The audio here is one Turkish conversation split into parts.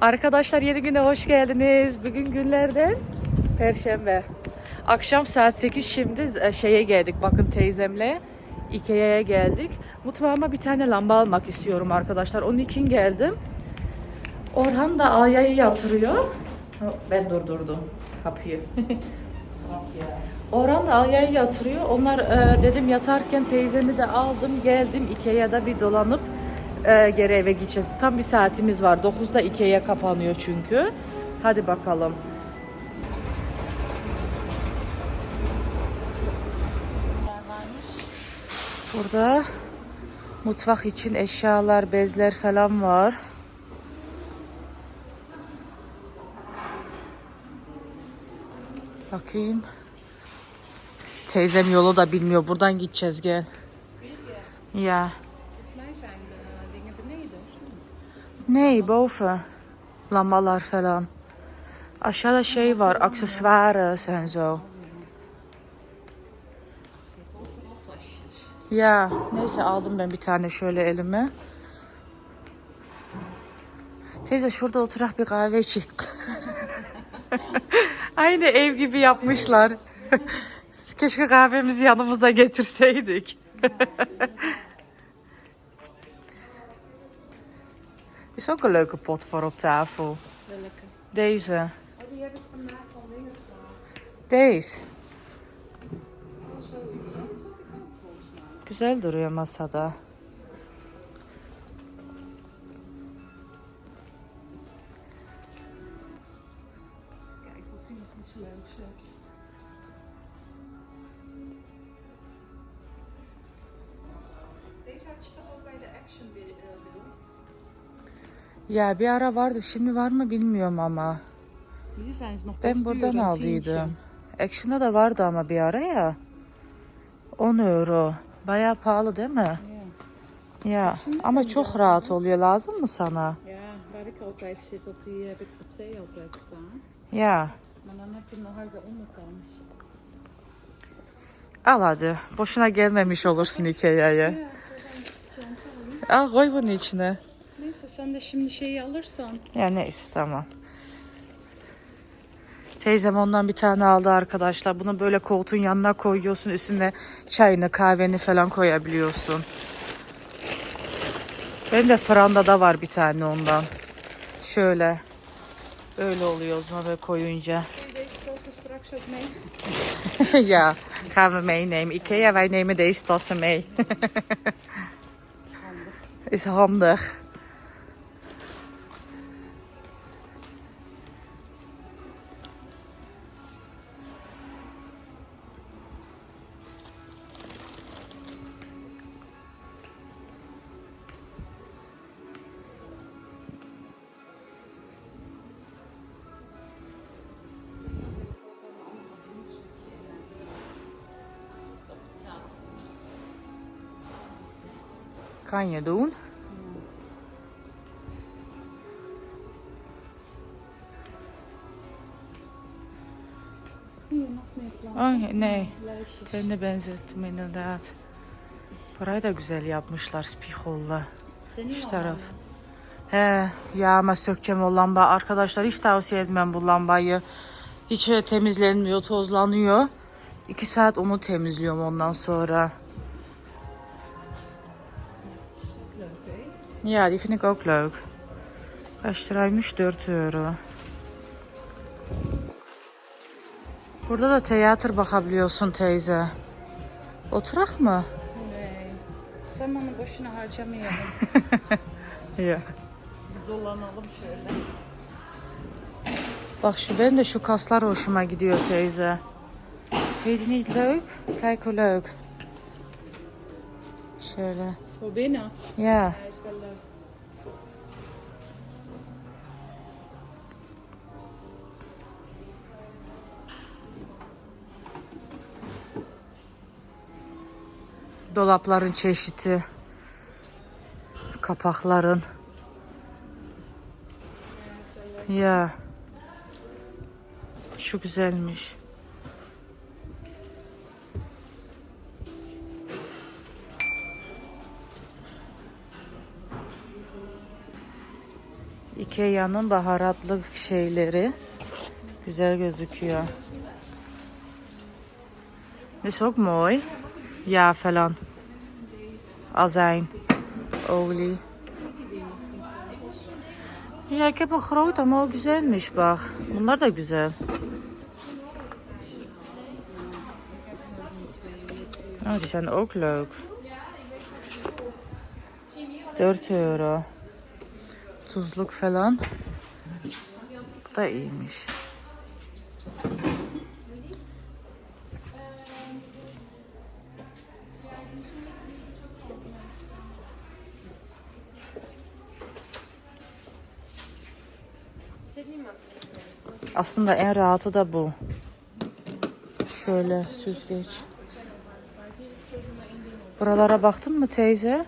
Arkadaşlar yeni güne hoş geldiniz. Bugün günlerden Perşembe. Akşam saat 8 şimdi e, şeye geldik. Bakın teyzemle Ikea'ya geldik. Mutfağıma bir tane lamba almak istiyorum arkadaşlar. Onun için geldim. Orhan da Aya'yı yatırıyor. Ben durdurdum kapıyı. Orhan da Aya'yı yatırıyor. Onlar e, dedim yatarken teyzemi de aldım geldim Ikea'da bir dolanıp e, geri eve gideceğiz. Tam bir saatimiz var. 9'da Ikea kapanıyor çünkü. Hadi bakalım. Burada mutfak için eşyalar, bezler falan var. Bakayım. Teyzem yolu da bilmiyor. Buradan gideceğiz gel. Ja. Volgens Nee, boven. Lambalar falan. Aşağıda şey var, aksesuarız en zo. Ya, neyse aldım ben bir tane şöyle elime. Teyze şurada oturak bir kahve içelim. Aynı ev gibi yapmışlar. Keşke kahvemizi yanımıza getirseydik. Is ook een leuke pot voor op tafel. Welke? Deze. Oh, die heb ik vandaag van dingen gehad. Deze. Oh, zoiets. Dat zat ik ook volgens mij. Güzel duruyor masada. Kijk of je nog iets leuks hebt. Deze had je toch ook bij de Action eh, doen? Ya bir ara vardı. Şimdi var mı bilmiyorum ama. Ben buradan aldıydım. Action'da da vardı ama bir ara ya. 10 euro. Bayağı pahalı değil mi? Ja. Ya ama çok rahat oluyor. Lazım mı sana? ja, waar ik altijd zit, op die heb ik paté altijd staan. Ya. Maar dan heb je nog harde onderkant. Al hadi. Boşuna gelmemiş olursun Ikea'ya. Al koy bunu içine. Sen de şimdi şeyi alırsan. Ya neyse tamam. Teyzem ondan bir tane aldı arkadaşlar. Bunu böyle koltuğun yanına koyuyorsun. Üstüne çayını, kahveni falan koyabiliyorsun. Benim de franda da var bir tane ondan. Şöyle. Öyle oluyor o zaman böyle koyunca. Ja, gaan we meenemen. Ikea, wij nemen deze tassen mee. İs handig. Is handig. Oh, nee. Lijstjes. Ben de benzettim inderdaad. Burayı da güzel yapmışlar spiholla. Şu taraf. He, ya ama sökeceğim o lamba. Arkadaşlar hiç tavsiye etmem bu lambayı. Hiç e, temizlenmiyor, tozlanıyor. İki saat onu temizliyorum ondan sonra. Ja, die vind ik ook leuk. Kaç liraymış? 4 euro. Burada da tiyatro bakabiliyorsun teyze. Oturak mı? Nee. Zamanı boşuna harcamayalım. Ya. Bir dolanalım şöyle. Bak şu benim de şu kaslar hoşuma gidiyor teyze. Niet leuk? Kijk hoe leuk. Şöyle. Hij is wel leuk. Dolapların çeşidi. Kapakların. Ya. Şu güzelmiş. Ikea'nın baharatlı şeyleri güzel gözüküyor. İs ook mooi. Ja, falan. Azijn. Olie. Ja, ik heb ama o güzelmiş bak. Bunlar da güzel. Oh, die zijn ook leuk. 4 euro. Tuzluk falan. Bu da iyiymiş. Aslında en rahatı da bu. Şöyle süzgeç. Buralara baktın mı teyze?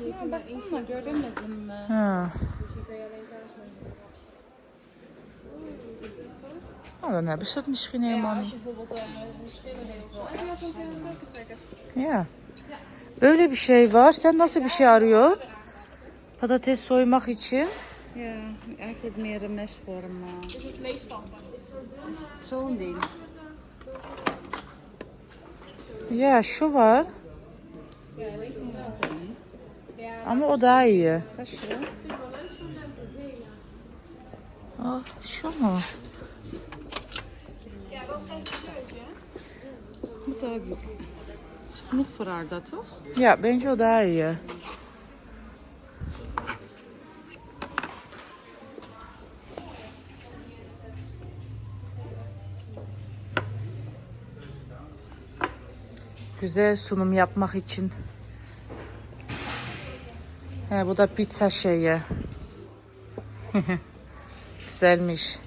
Ya baktım ama göremedim. Ha. Oh, dan hebben ze het misschien helemaal niet. ja. Böyle bir şey var. Sen nasıl bir şey arıyorsun? Patates soymak için. Ja, eigenlijk meer de mesvorm. Is het vleesstampen? Zo'n ding. Ya şu var. Ja, weet je wel. Ja, Ama o daha iyi. is zo. Ah, şu mu? Ook. Is genoeg voor haar dat toch? Ya bence o daha iyi. Güzel sunum yapmak için. He, bu da pizza şeyi. Güzelmiş.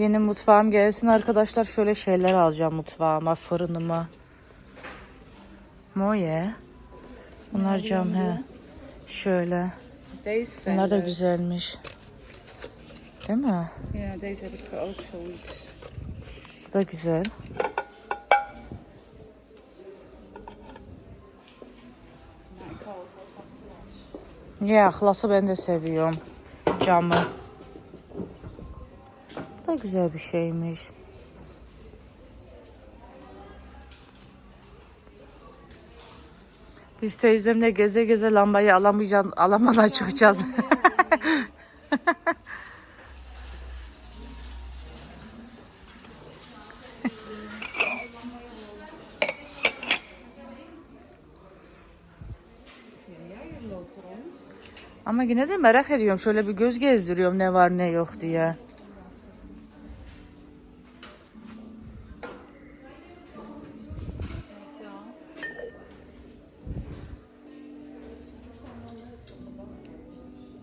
Yeni mutfağım gelsin arkadaşlar. Şöyle şeyler alacağım mutfağıma, fırınıma. Moye. Bunlar cam he. Şöyle. Bunlar da güzelmiş. Değil mi? Ja, deze heb ik ook zoiets. Bu da güzel. Ya glası ben de seviyorum. Camı. Da güzel bir şeymiş. Biz teyzemle geze geze lambayı alamayacağız, alamana çıkacağız. Ama yine de merak ediyorum. Şöyle bir göz gezdiriyorum ne var ne yok diye.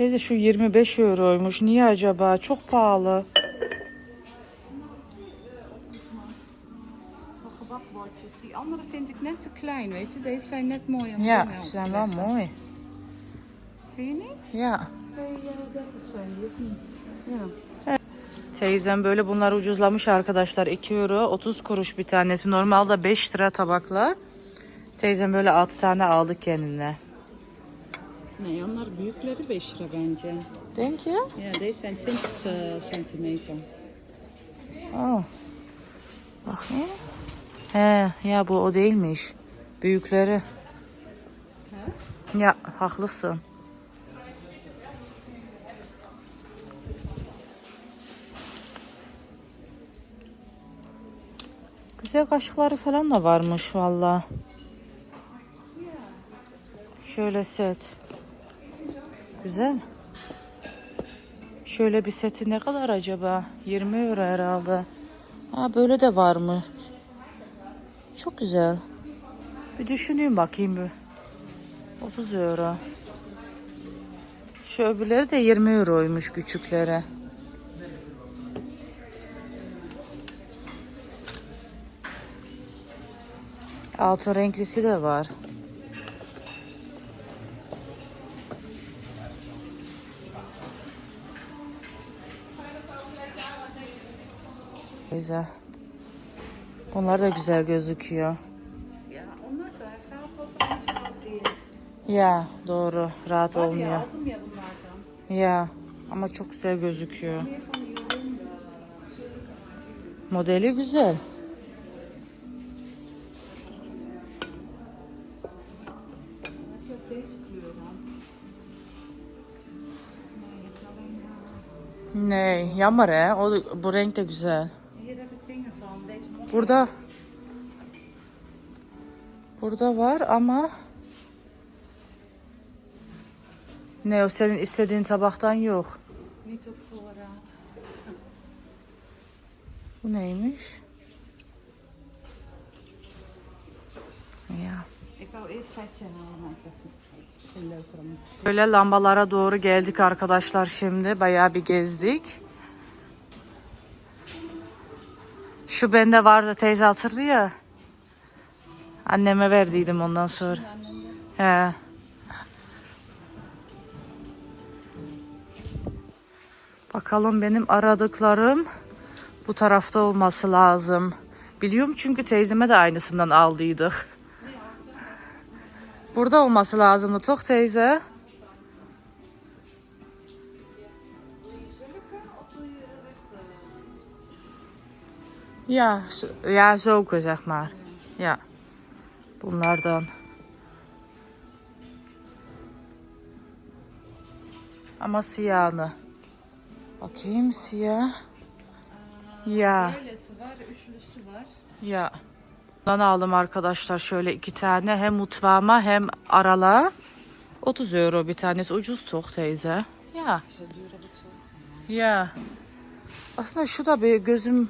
Teyze şu 25 euroymuş. Niye acaba? Çok pahalı. Die andere vind ik net te klein, weet je. Deze zijn net mooi om melk ze zijn wel mooi. Vind je niet? Ya. 2,30 zijn die, of niet? Ja. Teyzem böyle bunlar ucuzlamış arkadaşlar. 2 euro 30 kuruş bir tanesi. Normalde 5 lira tabaklar. Teyzem böyle 6 tane aldı kendine. Nee, onlar büyükleri 5 lira bence. Denk je? Ja, deze zijn 20 eh, centimeter. Oh. Bakayım. He, ya bu o değilmiş. Büyükleri. Ya haklısın. Güzel kaşıkları falan da varmış valla. Şöyle set. Güzel. Şöyle bir seti ne kadar acaba? 20 euro herhalde. Ha böyle de var mı? Çok güzel. Bir düşüneyim bakayım bir. 30 euro. Şu öbürleri de 20 euroymuş küçüklere. Altın renklisi de var. Güzel. Bunlar da güzel gözüküyor. Ja, onlar da niet zo die. Ya doğru. Rahat Var ya olmuyor. aldım ya bunlardan. Ya ama çok güzel gözüküyor. Modeli güzel. Ne? Yamar he. O, bu renk de güzel. Burada Burada var ama ne o senin istediğin tabaktan yok. Bu neymiş? Ya. Böyle lambalara doğru geldik arkadaşlar şimdi. Bayağı bir gezdik. Şu bende vardı teyze hatırlıyor. ya. Anneme verdiydim ondan sonra. He. Bakalım benim aradıklarım bu tarafta olması lazım. Biliyorum çünkü teyzeme de aynısından aldıydık. Burada olması lazımdı Tok teyze. Ja, zo- ja, zulke zeg maar. Ja. Bunlardan. Ama siyahını. Bakayım siyah. Ya. Böylesi var, üçlüsü var. Ya. Bundan aldım arkadaşlar şöyle iki tane. Hem mutfağıma hem arala. 30 euro bir tanesi. Ucuz çok teyze. Ya. Ya. Aslında şu da bir gözüm...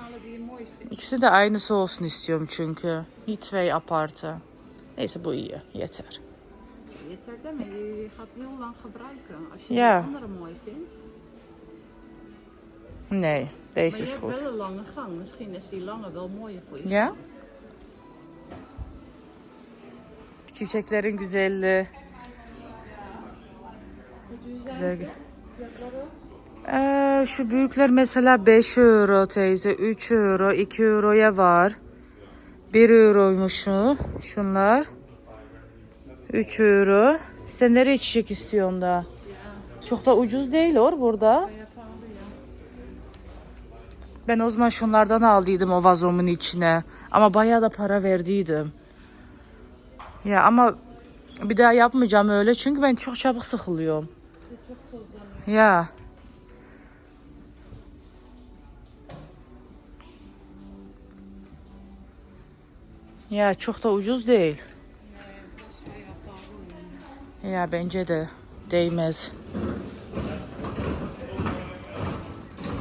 halen die je mooi vindt. İkisi de aynısı olsun istiyorum çünkü. Niet twee aparte. Neyse bu iyi. Yeter. Je trekt hem en je gaat heel lang gebruiken. Als je Ja. die andere mooi vindt. Nee, Maar deze je is hebt goed. wel een lange gang. Misschien is die lange wel mooier voor je. Ya? Çiçeklerin güzelliği. Güzel. Ee, şu büyükler mesela 5 euro teyze, 3 euro, 2 euroya var. 1 euroymuş şu, şunlar. 3 euro. Sen nereye çiçek istiyorsun da? Çok da ucuz değil or burada. Ben o zaman şunlardan aldıydım o vazomun içine. Ama bayağı da para verdiydim. Ya ama bir daha yapmayacağım öyle çünkü ben çok çabuk sıkılıyorum. Tozlanıyor. Ya. Ya çok da ucuz değil. Ya bence de değmez.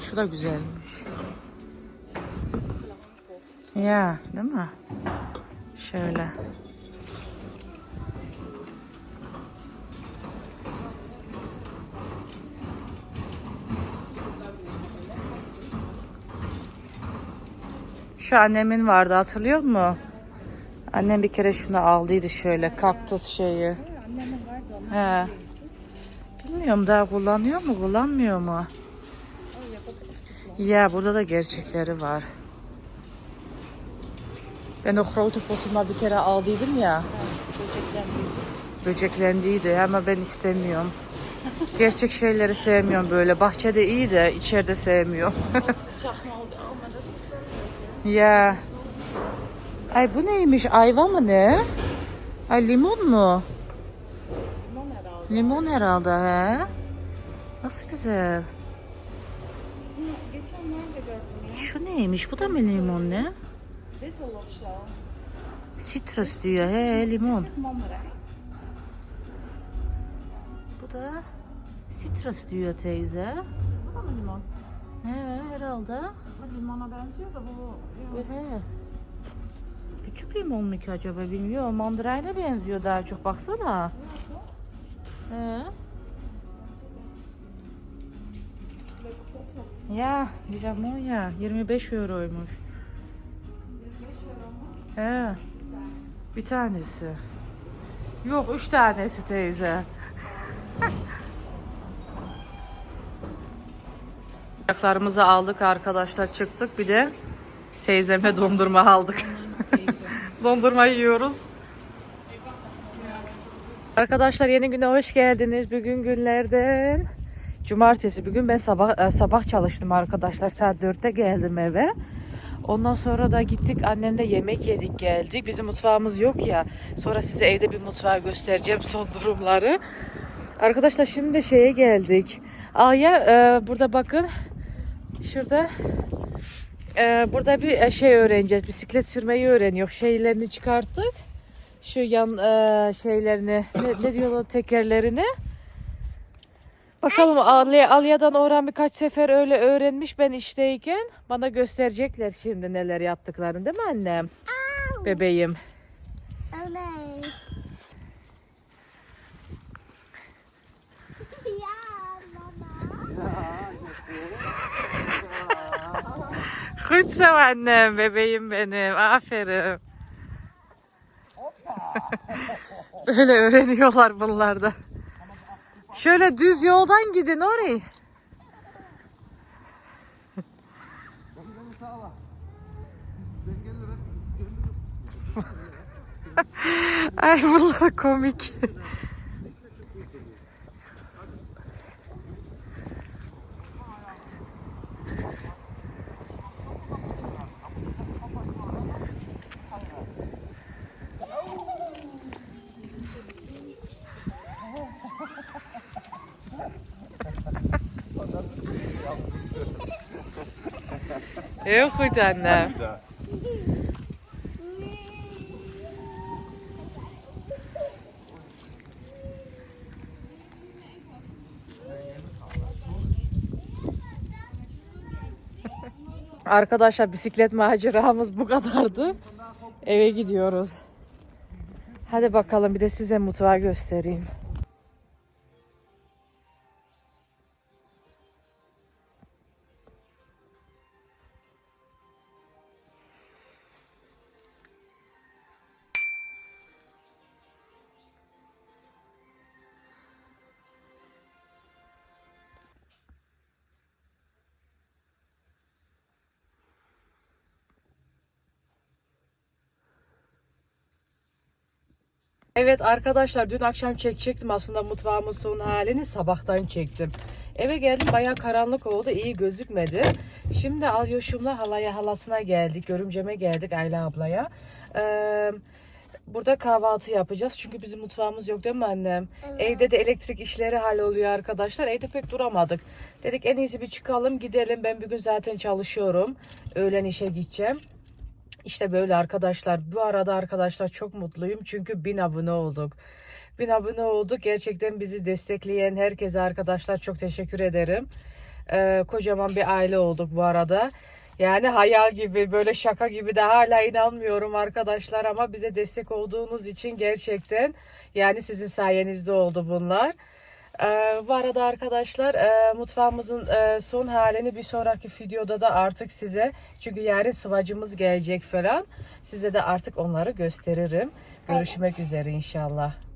Şu da güzelmiş. Ya değil mi? Şöyle. Şu annemin vardı hatırlıyor musun? Annem bir kere şunu aldıydı şöyle kaktüs şeyi. He. Bilmiyorum daha kullanıyor mu kullanmıyor mu? Ya burada da gerçekleri var. Ben o grote potuma bir kere aldıydım ya. Böceklendiydi ama ben istemiyorum. Gerçek şeyleri sevmiyorum böyle. Bahçede iyi de içeride sevmiyorum. Sıcak mı oldu? Ama dat is wel leuk. Ya. Ay bu neymiş? Ayva mı ne? Ay limon mu? Limon herhalde. Limon herhalde he. Nasıl güzel. Bunu geçenlerde gördüm ya. Şu neymiş? Bu da mı limon ne? Citrus diyor he limon. Bu da citrus diyor teyze. Bu da mı limon? He herhalde. Limona benziyor da bu... Bu he. Küçük limon mu ki acaba bilmiyorum. Mandırayla benziyor daha çok baksana. He. Ya güzel mu ya 25 euroymuş. He. Bir tanesi. Yok üç tanesi teyze. Ayaklarımızı aldık arkadaşlar çıktık bir de teyzeme dondurma aldık. dondurma yiyoruz. Arkadaşlar yeni güne hoş geldiniz. Bugün günlerden cumartesi. Bugün ben sabah e, sabah çalıştım arkadaşlar. Saat 4'te geldim eve. Ondan sonra da gittik annemle yemek yedik geldik. Bizim mutfağımız yok ya. Sonra size evde bir mutfağı göstereceğim son durumları. Arkadaşlar şimdi şeye geldik. Aya e, burada bakın. Şurada e, burada bir e, şey öğreneceğiz. Bisiklet sürmeyi öğreniyor. Şeylerini çıkarttık. Şu yan e, şeylerini ne, ne diyorlar tekerlerini. Bakalım Alya, Alya'dan Orhan birkaç sefer öyle öğrenmiş ben işteyken. Bana gösterecekler şimdi neler yaptıklarını değil mi annem? Bebeğim. Oley. ya baba. Hıçsam annem bebeğim benim. Aferin. Böyle öğreniyorlar bunlar da. Şöyle düz yoldan gidin orayı. Ay bunlar komik. Heel goed annem. Arkadaşlar bisiklet maceramız bu kadardı. Eve gidiyoruz. Hadi bakalım bir de size mutfağı göstereyim. Evet arkadaşlar dün akşam çekecektim aslında mutfağımın son halini sabahtan çektim. Eve geldim bayağı karanlık oldu iyi gözükmedi. Şimdi Alyoşum'la halaya halasına geldik. Görümceme geldik Ayla ablaya. Ee, burada kahvaltı yapacağız. Çünkü bizim mutfağımız yok değil mi annem? Evde de elektrik işleri halloluyor arkadaşlar. Evde pek duramadık. Dedik en iyisi bir çıkalım gidelim. Ben bugün zaten çalışıyorum. Öğlen işe gideceğim. İşte böyle arkadaşlar. Bu arada arkadaşlar çok mutluyum. Çünkü 1000 abone olduk. 1000 abone olduk. Gerçekten bizi destekleyen herkese arkadaşlar çok teşekkür ederim. Ee, kocaman bir aile olduk bu arada. Yani hayal gibi böyle şaka gibi de hala inanmıyorum arkadaşlar ama bize destek olduğunuz için gerçekten yani sizin sayenizde oldu bunlar. Ee, bu arada arkadaşlar e, mutfağımızın e, son halini bir sonraki videoda da artık size çünkü yarın sıvacımız gelecek falan size de artık onları gösteririm. Görüşmek üzere inşallah.